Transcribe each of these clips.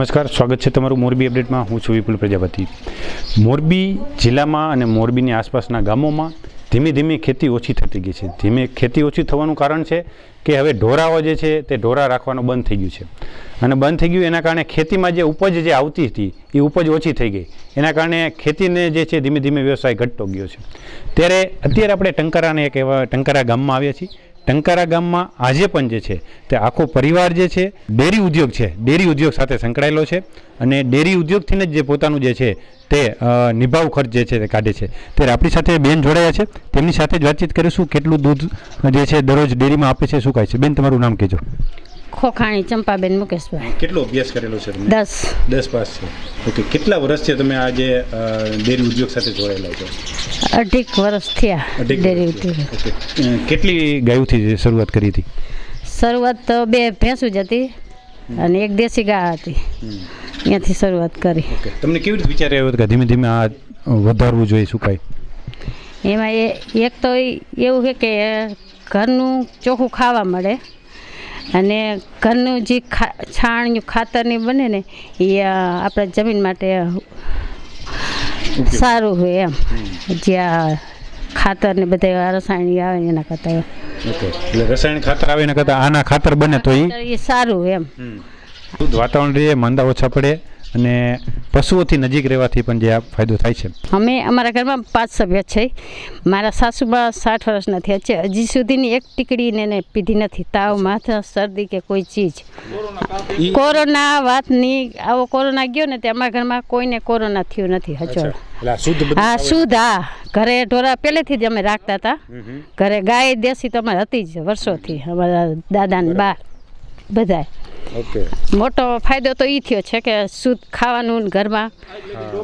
નમસ્કાર, સ્વાગત છે તમારું મોરબી અપડેટમાં. હું છું વિપુલ પ્રજાપતિ. મોરબી જિલ્લામાં અને મોરબીની આસપાસના ગામોમાં ધીમે ધીમે ખેતી ઓછી થતી ગઈ છે. ધીમે ખેતી ઓછી થવાનું કારણ છે કે હવે ઢોરાઓ જે છે તે ઢોરા રાખવાનું બંધ થઈ ગયું છે. અને બંધ થઈ ગયું એના કારણે ખેતીમાં જે ઉપજ જે આવતી હતી, એ ઉપજ ઓછી થઈ ગઈ. એના કારણે ખેતીને જે છે ધીમે ધીમે વ્યવસાય ઘટતો ગયો છે. ત્યારે અત્યારે આપણે ટંકારાને એક એવા ટંકારા ગામમાં આવ્યા છીએ. ટંકારા ગામમાં આજે પણ જે છે તે આખો પરિવાર જે છે, ડેરી ઉદ્યોગ છે, ડેરી ઉદ્યોગ સાથે સંકળાયેલો છે અને ડેરી ઉદ્યોગથીને જ જે પોતાનું જે છે તે નિભાવ ખર્ચ જે છે તે કાઢે છે. ત્યારે આપણી સાથે બેન જોડાયા છે. તેમની સાથે જ વાતચીત કરીશું. કેટલું દૂધ જે છે દરરોજ ડેરીમાં આપે છે, શું કહે છે? બેન, તમારું નામ કહેજો. ખોખાણી ચંપાબેન મુકેશભાઈ. કેટલો અભ્યાસ કરેલો છે તમે? દસ. દસ પાસ છે. ઓકે કેટલા વર્ષથી તમે આ જે ડેરી ઉદ્યોગ સાથે જોડાયેલા છો? અઢીક વર્ષ થયા ડેરી ઉદ્યોગ. કેટલી ગાયોથી શરૂઆત કરી હતી? શરૂઆત તો બે ભેંસું જ હતી અને એક દેશી ગા હતી. ત્યાંથી શરૂઆત કરી. તમને કેવી રીતે વિચાર આવ્યો કે ધીમે ધીમે આ વધારવું જોઈએ શું કાંઈ? એમાં એ એક તો એવું છે કે ઘરનું ચોખ્ખું ખાવા મળે. અને ઘરનું જે ખા છાણિયું ખાતરની બને ને એ આપણા જમીન માટે સારું હોય એમ. જ્યાં ખાતર ને બધા રસાયણિક આવે એના કરતાં. એટલે રસાયણ ખાતર આવે એના કરતાં આના ખાતર બને તો એ સારું એમ. વાતાવરણ રહે માંદા ઓછા પડે. અને પશુઓથી નજીક રહેવાથી પણ જે આ ફાયદો થાય છે. અમે અમારા ઘરમાં પાંચ સભ્ય છે. મારા સાસુમાં સાઠ વર્ષના થયા છે. હજી સુધીની એક ટીકડી ને એને પીધી નથી. તાવ માથા શરદી કે કોઈ ચીજ. કોરોના વાતની આવો કોરોના ગયો ને તે અમારા ઘરમાં કોઈને કોરોના થયું નથી બધું હા શુદ્ધ હા. ઘરે ઢોરા પહેલેથી જ અમે રાખતા હતા. ઘરે ગાય દેશી તો અમારે હતી જ વર્ષોથી. અમારા દાદા ને બા બધાય ઓકે. મોટો ફાયદો તો એ થયો છે કે શુદ્ધ ખાવાનું ઘરમાં.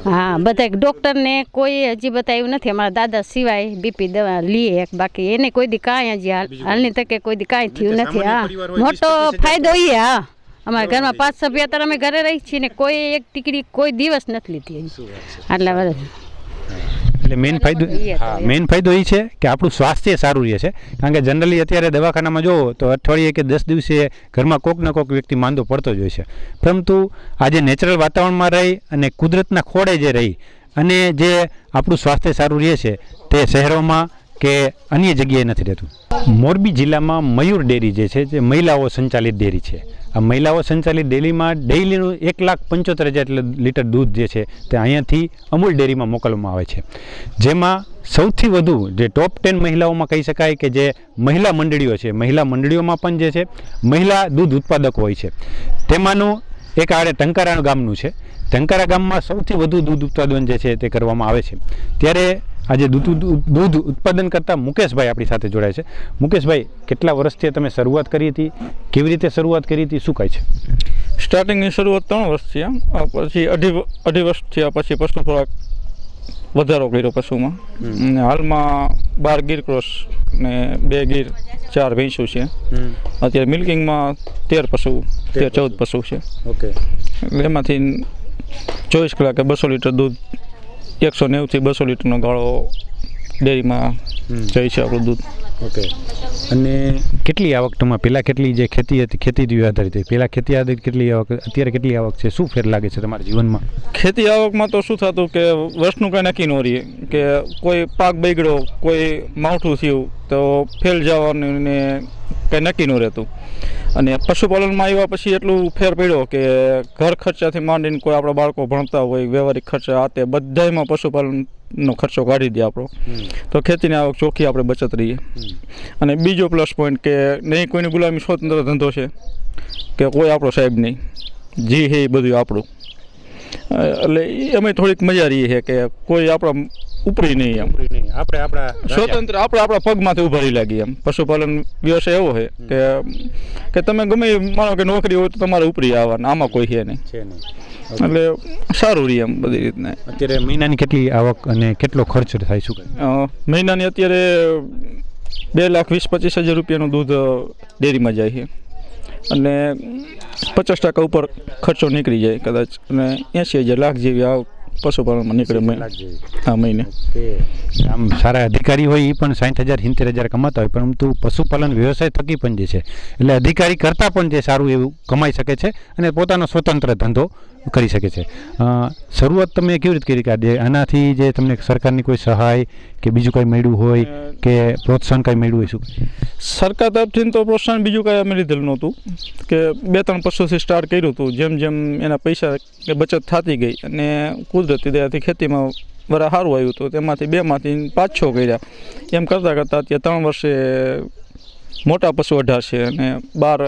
હા બધા ડૉક્ટરને કોઈ હજી બતાવ્યું નથી. અમારા દાદા સિવાય બીપી દવા લઈએ એક બાકી એને કોઈ દી કાંઈ હજી હાલ હાલની તકે કોઈ દી કાંઈ થયું નથી. હા મોટો ફાયદો એ હા. અમારા ઘરમાં પાંચ સભ્ય અત્યારે અમે ઘરે રહી છીએ ને કોઈ એક ટીકડી કોઈ દિવસ નથી લીધી આટલા વર્ષ એટલે મેઇન ફાયદો હા મેઇન ફાયદો એ છે કે આપણું સ્વાસ્થ્ય સારું રહે છે. કારણ કે જનરલી અત્યારે દવાખાનામાં જુઓ તો અઠવાડિયે કે દસ દિવસે ઘરમાં કોક ને કોક વ્યક્તિ માંદો પડતો જ હોય છે. પરંતુ આજે નેચરલ વાતાવરણમાં રહી અને કુદરતના ખોળે જે રહી અને જે આપણું સ્વાસ્થ્ય સારું રહે છે તે શહેરોમાં કે અન્ય જગ્યાએ નથી રહેતું. મોરબી જિલ્લામાં મયુર ડેરી જે છે, જે મહિલાઓ સંચાલિત ડેરી છે. આ મહિલાઓ સંચાલિત ડેરીમાં ડેઇલીનું એક લાખ પંચોતેર હજાર લીટર દૂધ જે છે, તે અહીંયાથી અમૂલ ડેરીમાં મોકલવામાં આવે છે. જેમાં સૌથી વધુ જે ટોપ ટેન મહિલાઓમાં કહી શકાય કે જે મહિલા મંડળીઓ છે, મહિલા મંડળીઓમાં પણ જે છે, મહિલા દૂધ ઉત્પાદકો હોય છે. તેમાંનું એક આડે ટંકારા ગામનું છે. ટંકારા ગામમાં સૌથી વધુ દૂધ ઉત્પાદન જે છે, તે કરવામાં આવે છે. ત્યારે આજે દૂધ દૂધ- ઉત્પાદન કરતા મુકેશભાઈ આપણી સાથે જોડાય છે. મુકેશભાઈ કેટલા વર્ષથી તમે શરૂઆત કરી હતી? કેવી રીતે શરૂઆત કરી હતી? શું કહે છે? સ્ટાર્ટિંગની શરૂઆત ત્રણ વર્ષથી એમ. પછી અઢી અઢી વર્ષ થયા પછી પશુ થોડાક વધારો કર્યો પશુમાં. હાલમાં બાર ગીર ક્રોસ ને બે ગીર ચાર ભેંસું છે. અત્યારે મિલ્કિંગમાં તેર પશુ તેર ચૌદ પશુ છે. ઓકે. એમાંથી ચોવીસ કલાકે બસો લીટર દૂધ એકસો નેવુંથી બસો લીટરનો ગાળો ડેરીમાં જાય છે આપણું દૂધ. ઓકે. અને કેટલી આવક તમારે? પહેલાં કેટલી જે ખેતી હતી ખેતી આધારિત હતી. પહેલાં ખેતી આધારિત કેટલી આવક અત્યારે કેટલી આવક છે? શું ફેર લાગે છે તમારા જીવનમાં? ખેતી આવકમાં તો શું થતું કે વર્ષનું કાંઈ નક્કી ન રહીએ કે કોઈ પાક બગડ્યો કોઈ માવઠું થયું તો ફેલ જવાનું ને કંઈ નક્કી નું રહેતું. અને પશુપાલનમાં આવ્યા પછી એટલું ફેર પડ્યો કે ઘર ખર્ચાથી માંડીને કોઈ આપણા બાળકો ભણતા હોય વ્યવહારિક ખર્ચા આ તે બધાયમાં પશુપાલનનો ખર્ચો કાઢી દે આપણો. તો ખેતીની આવક ચોખ્ખી આપણે બચત રહીએ. અને બીજો પ્લસ પોઈન્ટ કે નહીં કોઈની ગુલામી સ્વતંત્ર ધંધો છે કે કોઈ આપણો સાહેબ નહીં. જી હે એ બધું આપણું. એટલે અમે થોડીક મજા રહીએ છે કે કોઈ આપણા ઉપરી નહીં એમ. આપણે આપણા સ્વતંત્ર આપણે આપણા પગમાંથી ઊભા રહી લાગીએ એમ. પશુપાલન વ્યવસાય એવો છે કે કે તમે ગમે માનો કે નોકરી હોય તો તમારે ઉપરી આવવાના. આમાં કોઈ છે નહીં. છે નહીં. એટલે સારું રહી એમ બધી રીતના. અત્યારે મહિનાની કેટલી આવક અને કેટલો ખર્ચ થાય શું મહિનાની અત્યારે બે લાખ વીસ પચીસ હજાર રૂપિયાનું દૂધ ડેરીમાં જાય છે. અને પચાસ ટકા ઉપર ખર્ચો નીકળી જાય કદાચ. અને એંસી હજાર લાખ જેવી આવક પશુપાલનમાં નીકળે આ મહિને. આમ સારા અધિકારી હોય એ પણ સાઠ હજાર સિત્તેર હજાર કમાતા હોય પરંતુ પશુપાલન વ્યવસાય થકી પણ જે છે. એટલે અધિકારી કરતાં પણ જે સારું એવું કમાઈ શકે છે અને પોતાનો સ્વતંત્ર ધંધો કરી શકે છે. શરૂઆત તમે કેવી રીતે કરી કે આનાથી જે તમને સરકારની કોઈ સહાય કે બીજું કંઈ મળ્યું હોય કે પ્રોત્સાહન કંઈ મળ્યું હોય શું? સરકાર તરફથી તો પ્રોત્સાહન બીજું કાંઈ અમે લીધેલું નહોતું. કે બે ત્રણ પશુથી સ્ટાર્ટ કર્યું હતું જેમ જેમ એના પૈસા કે બચત થતી ગઈ અને કુદરતી દયાથી ખેતીમાં વરા સારું આવ્યું હતું તેમાંથી બેમાંથી પાંચ છ કર્યા. એમ કરતાં કરતાં અત્યારે ત્રણ વર્ષે મોટા પશુ અઢાર છે અને બાર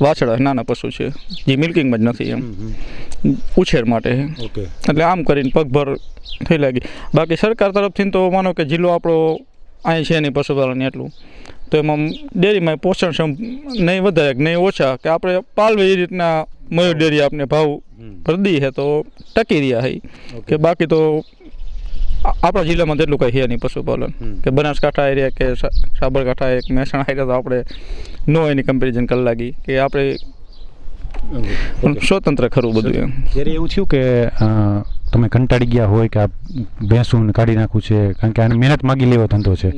વાછડા નાના પશુ છે. જે મિલ્કિંગમાં જ નથી એમ. ઉછેર માટે. એટલે આમ કરીને પગભર થઈ લાગી. બાકી સરકાર તરફથી તો માનો કે જિલ્લો આપણો અહીં છે નહીં પશુપાલન એટલું. તો એમાં ડેરીમાં પોષણક્ષમ નહીં વધારે નહીં ઓછા કે આપણે પાલવે એ રીતના મયુર ડેરી આપને ભાવ ભરી છે તો ટકી રહ્યા છે કે બાકી તો આપણા જિલ્લામાં તેટલું કંઈ છે નહીં પશુપાલન. કે બનાસકાંઠા એરિયા કે સાબરકાંઠા એક મહેસાણા એરિયા તો આપણે નો એની કમ્પેરિઝન કરી લાગી કે આપણે સ્વતંત્ર ખરું બધું એમ. ત્યારે એવું થયું કે તમે કંટાળી ગયા હોય કે આ ભેંસું કાઢી નાખવું છે કારણ કે આને મહેનત માગી લેવો ધંધો છે.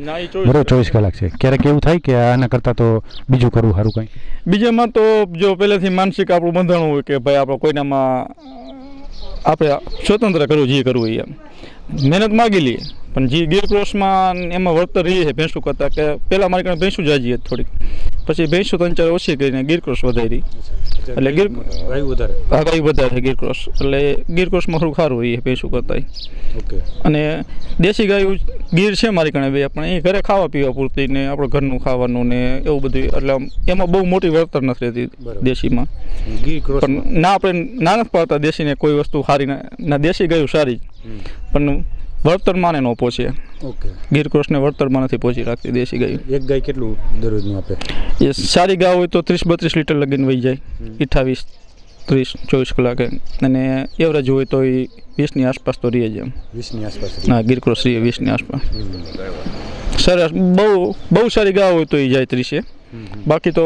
બરોબર ચોવીસ કલાક છે. ક્યારેક એવું થાય કે આના કરતાં તો બીજું કરવું સારું કંઈ? બીજામાં તો જો પહેલેથી માનસિક આપણું બંધાણું હોય કે ભાઈ આપણે કોઈનામાં આપણે સ્વતંત્ર કરવું જે કરવું એ એમ. મહેનત માગી લઈએ પણ જે ગીર ક્રોસમાં એમાં વળતર રહીએ છે ભેંસું કરતાં કે પહેલાં મારી કારણે ભેંસું જાજીએ થોડીક. પછી ભેંસું ત્રણ ચાર ઓછી કરીને ગીર ક્રોસ વધારી. એટલે ગીર વધારે. આગાહી વધારે છે ગીર ક્રોસ. એટલે ગીર ક્રોસમાં થોડું સારું રહીએ ભેંસું કરતાં અને દેશી ગાયું ગીર છે મારી કણે બે પણ એ ઘરે ખાવા પીવા પૂરતી ને આપણે ઘરનું ખાવાનું ને એવું બધું એટલે એમાં બહુ મોટી વળતર નથી રહેતી દેશીમાં. પણ ના આપણે ના નથી પાડતા દેશીને કોઈ વસ્તુ સારી ના ના દેશી ગાયું સારી. પણ વળતર માને ન પહોંચીએ ઓકે. ગીર ક્રોસને વળતરમાં નથી પહોંચી રાખતી દેશી ગાય. એક ગાય કેટલું દરરોજનું આપે? એ સારી ગાય હોય તો ત્રીસ બત્રીસ લીટર લગીને વહી જાય. અઠ્ઠાવીસ ત્રીસ ચોવીસ કલાકે. અને એવરેજ હોય તો એ વીસની આસપાસ તો રહે જ એમ. વીસની આસપાસ હા ગીર ક્રોસ રહીએ વીસની આસપાસ. સરસ. બહુ બહુ સારી ગાય હોય તો એ જાય ત્રીસે. બાકી તો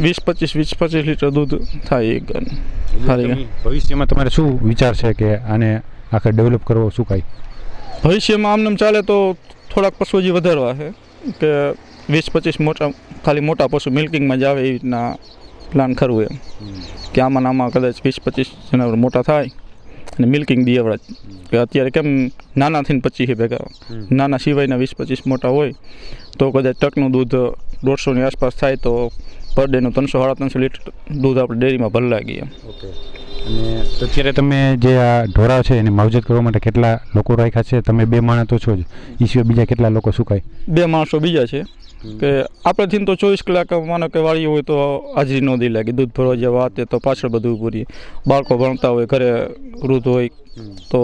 વીસ પચીસ વીસ પચીસ લીટર દૂધ થાય એક ગાયનું. ભવિષ્યમાં તમારે શું વિચાર છે કે આને આખરે ડેવલપ કરવો શું કાંઈ? ભવિષ્યમાં આમનેમ ચાલે તો થોડાક પશુ હજી વધારવા છે. કે વીસ પચીસ મોટા ખાલી મોટા પશુ મિલ્કિંગમાં જ આવે એવી રીતના પ્લાન કરવું એમ. કે આમાં આમાં કદાચ વીસ પચીસ જનાવર મોટા થાય અને મિલ્કિંગ દી એવડા કે અત્યારે કેમ નાનાથી પચીસ ભેગા નાના સિવાયના વીસ પચીસ મોટા હોય તો કદાચ ટકનું દૂધ દોઢસોની આસપાસ થાય તો પર ડેનું ત્રણસો સાડા ત્રણસો લીટર દૂધ આપણે ડેરીમાં ભરલા એમ ઓકે. અને અત્યારે તમે જે આ ઢોરા છે એની માવજત કરવા માટે કેટલા લોકો રાખ્યા છે? તમે બે માણસ તો છો જ. એ સિવાય બીજા કેટલા લોકો સુકાય બે માણસો બીજા છે. કે આપણેથી તો ચોવીસ કલાક માનો કે વાળી હોય તો હાજરી ન દઈ લાગે. દૂધ ભરવા જેવા વાત તો પાછળ બધું પૂરી બાળકો ભણતા હોય ઘરે વૃદ્ધ હોય તો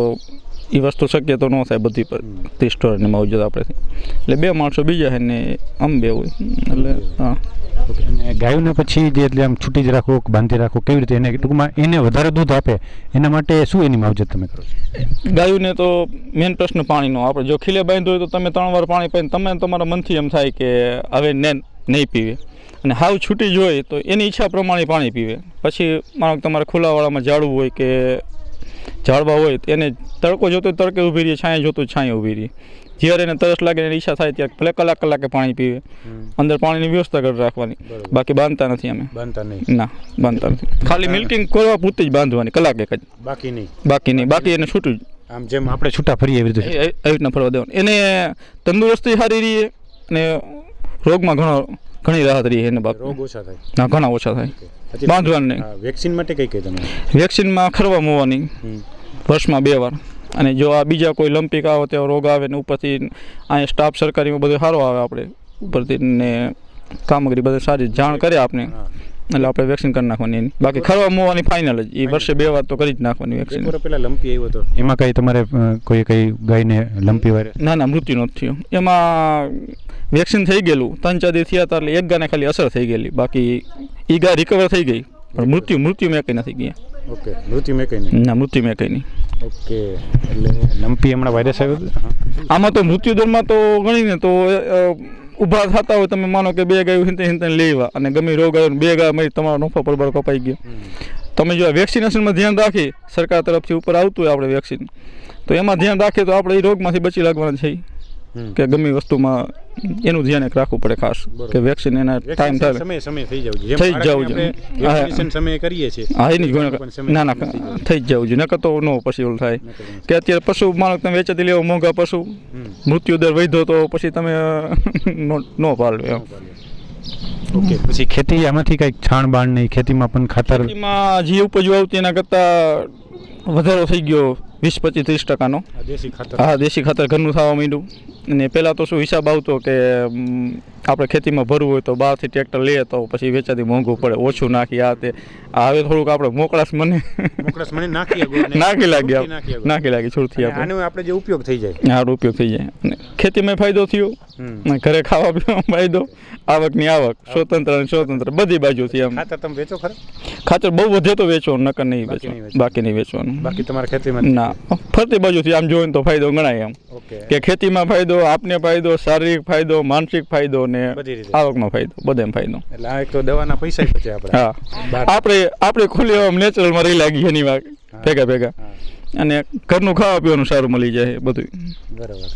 એ વસ્તુ શક્ય તો ન થાય બધી પર ત્રીસ સ્ટોરની માવજત આપણેથી એટલે બે માણસો બીજા છે ને આમ બે હોય. એટલે હા. ગાયોને પછી જે એટલે આમ છૂટી જ રાખો બાંધી રાખો કેવી રીતે એને ટૂંકમાં એને વધારે દૂધ આપે એના માટે શું એની માવજત તમે કરો ગાયોને તો મેન પ્રશ્ન પાણીનો. આપણે જો ખીલે બાંધ્યું હોય તો તમે ત્રણ વાર પાણી પાઈને તમે તમારા મનથી એમ થાય કે હવે ને નહીં પીવે. અને હાવ છૂટી જોઈએ તો એની ઈચ્છા પ્રમાણે પાણી પીવે. પછી માનો તમારે ખુલ્લાવાળામાં ઝાડવું હોય કે ઝાડવા હોય તો એને તડકો જોતો તડકે ઊભી રહીએ છાંયા જોતો છાંયા ઊભી રહી જ્યારે એને તરસ લાગે એની ઈચ્છા થાય ત્યારે ભલે કલાક કલાકે પાણી પીવે. અંદર પાણીની વ્યવસ્થા કરી રાખવાની. બાકી બાંધતા નથી અમે. બાંધતા નહીં. ના બાંધતા નથી. ખાલી મિલ્કિંગ કરવા પૂરતી જ બાંધવાની કલાક એક જ. બાકી નહીં. બાકી નહીં. બાકી એને છૂટું જ. આમ જેમ આપણે છૂટા ફરીએ એવી રીતે. એવી રીતના ફરવા દેવાનું. એને તંદુરસ્તી સારી રહે અને રોગમાં ઘણો ઘણી રાહત રહી એને બાપ. રોગ ઓછા થાય. ના ઘણા ઓછા થાય. બાંધવાનું નહીં. વેક્સિન માટે કઈ કઈ તમે? વેક્સિનમાં ખરવા મોવાની. વર્ષમાં બે વાર. અને જો આ બીજા કોઈ લંપિક આવે તેવો રોગ આવે ને ઉપરથી અહીંયા સ્ટાફ સરકારીમાં બધો સારો આવે આપણે ઉપરથી ને કામગીરી બધી સારી જાણ કરે આપણે. એટલે આપણે વેક્સિન કરી નાખવાની એની. બાકી ખરવા મોવાની ફાઇનલ જ. એ વર્ષે બે વાર તો કરી જ નાખવાની વેક્સિન પેલા લંપી આવ્યો હતો એમાં કઈ તમારે કોઈ કઈ ગાયને લંપી વારે? ના ના મૃત્યુ નથી થયું. એમાં વેક્સિન થઈ ગયેલું. ત્રણ ચાર દિવસ થયા હતા એટલે એક ગાને ખાલી અસર થઈ ગયેલી. બાકી એ ગાય રિકવર થઈ ગઈ. પણ મૃત્યુ મૃત્યુ મેં કંઈ નથી ગયા. ઓકે મૃત્યુ મેકાઈની નહીં ના મૃત્યુ મેકાઈની નહીં ઓકે એટલે નંપી હમણાં વાયરસ આવ્યો હતો? આમાં તો મૃત્યુ દરમાં તો ગણીને તો ઊભા થતા હોય તમે માનો કે બે ગાયો હિંતે હિંતે લેવા અને ગમે રોગ આવ્યો બે ગાય મરી તમારો નફો પરબર કપાઈ ગયો. તમે જો વેક્સિનેશનમાં ધ્યાન રાખી સરકાર તરફથી ઉપર આવતું હોય આપણે વેક્સિન તો એમાં ધ્યાન રાખીએ તો આપણે એ રોગમાંથી બચી લાગવાના છે. કે ગમે વસ્તુમાં એનું ધ્યાન એક રાખવું પડે ખાસ કે વેક્સિન એના ટાઈમ થાય સમય સમય થઈ જવું જોઈએ થઈ જ જવું જોઈએ. વેક્સિનેશન સમયે કરીએ છીએ હા એની સમય ના ના થઈ જવું જોઈએ. જ જવું જોઈએ નકર તો ન પછી ઓલું થાય. કે અત્યારે પશુ માણસ તમે વેચાતી લેવો મોંઘા પશુ મૃત્યુ દર વધ્યો તો પછી તમે નો- ન પાડો એમ. ઓકે. પછી ખેતી આમાંથી કંઈક છાણ બાણ નહીં ખેતીમાં પણ ખાતર ખેતીમાં જે ઉપજ આવતી એના કરતાં વધારો થઈ ગયો. વીસ પચીસ ત્રીસ ટકાનો. હા દેશી ખાતર ઘરનું થવા માંડ્યું. અને પહેલાં તો શું હિસાબ આવતો કે આપણે ખેતીમાં ભરવું હોય તો બહારથી ટ્રેક્ટર લઈએ તો પછી વેચાતી મોંઘું પડે ઓછું નાખી આ તે. હવે થોડુંક આપણે મોકળાશ મને મોકળાશ મને નાખી નાખી લાગી. નાખી લાગી છૂટથી આપણે. આનો આપણે જે ઉપયોગ થઈ જાય. સારો ઉપયોગ થઈ જાય. અને ખેતીમાં ફાયદો થયો. અને ઘરે ખાવા પીવામાં ફાયદો આવકની આવક સ્વતંત્ર અને સ્વતંત્ર બધી બાજુથી આમ ખાતર તમે વેચો ખરા? ખાતર બહુ વધે તો વેચો નકર નહીં વેચો. બાકી નહીં વેચવાનું. બાકી તમારા ખેતીમાં? ના. ફરતી બાજુથી આમ જોઈને તો ફાયદો ગણાય એમ. કે ખેતીમાં ફાયદો આપને ફાયદો શારીરિક ફાયદો માનસિક ફાયદો ને આવકનો ફાયદો બધે ફાયદો. એટલે આ એક તો દવાના પૈસા બચે આપણે. હા. આપણે આપણે ખુલ્લી આમ નેચરલમાં રહી લાગી એની વાત. ભેગા ભેગા. અને ઘરનું ખાવા પીવાનું સારું મળી જાય બધું બરાબર.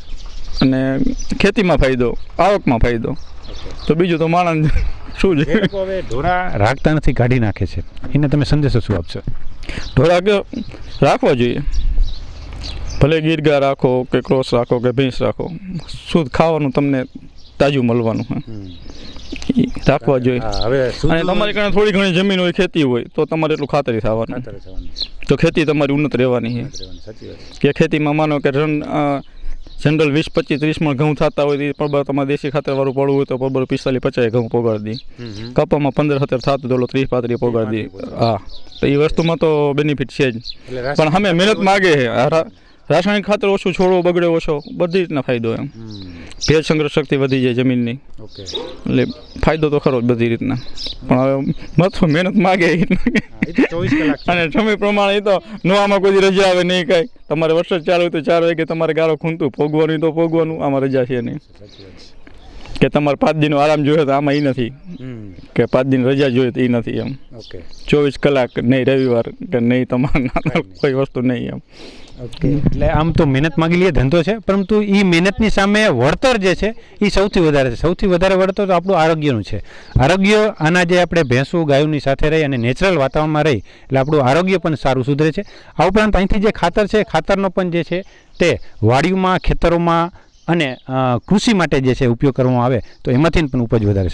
અને ખેતીમાં ફાયદો આવકમાં ફાયદો. તો બીજું તો માણસ શું છે? હવે ઢોરા રાખતા નથી કાઢી નાખે છે. એને તમે સંદેશો શું આપશો? ઢોરા કે રાખવા જોઈએ? ભલે ગીર ગાય રાખો કે ક્રોસ રાખો કે ભેંસ રાખો શુદ્ધ ખાવાનું તમને તાજું મળવાનું હે. રાખવા જોઈએ. હવે અને તમારી કારણે થોડી ઘણી જમીન હોય ખેતી હોય તો તમારે એટલું ખાતરી થવાનું. તો ખેતી તમારી ઉન્નત રહેવાની છે. કે ખેતીમાં માનો કે રન જનરલ વીસ પચીસ ત્રીસ મણ ઘઉં થતા હોય તો એ પરબર તમારે દેશી ખાતરવાળું પડવું હોય તો પરબર પિસ્તાલીસ પચાસ ઘઉં પોગાડી દી. કપામાં પંદર સત્તર થતું તો ત્રીસ પાંત્રીસ પોગાડી દી. હા. તો એ વસ્તુમાં તો બેનિફિટ છે જ. પણ અમે મહેનત માગે છે. આ રા- રાસાયણિક ખાતર ઓછું છોડવો બગડે ઓછો બધી રીતના ફાયદો એમ. ભેજ સંગ્રહ શક્તિ વધી જાય જમીનની. એટલે ફાયદો તો ખરો જ બધી રીતના. પણ હવે મથું મહેનત માગે. અને સમય પ્રમાણે એ તો નવામાં કોઈ રજા આવે નહીં કાંઈ. તમારે વરસાદ ચાલુ હોય તો ચાર વાગે તમારે ગારો ખૂંતું ભોગવાનું તો ભોગવાનું આમાં રજા છે નહીં. કે તમારે પાંચ દિનનો આરામ જોઈએ તો આમાં એ નથી. કે પાંચ દિન રજા જોઈએ તો એ નથી એમ. ઓકે. ચોવીસ કલાક નહીં રવિવાર કે નહીં તમારે કોઈ વસ્તુ નહીં એમ. એટલે આમ તો મહેનત માગી લઈએ ધંધો છે પરંતુ એ મહેનતની સામે વળતર જે છે એ સૌથી વધારે છે. સૌથી વધારે વળતર તો આપણું આરોગ્યનું છે. આરોગ્ય આના જે આપણે ભેંસું ગાયોની સાથે રહી અને નેચરલ વાતાવરણમાં રહી એટલે આપણું આરોગ્ય પણ સારું સુધરે છે. આ ઉપરાંત અહીંથી જે ખાતર છે ખાતરનો પણ જે છે તે વાડીઓમાં ખેતરોમાં અને કૃષિ માટે જે છે ઉપયોગ કરવામાં આવે તો એમાંથી પણ ઉપજ વધારે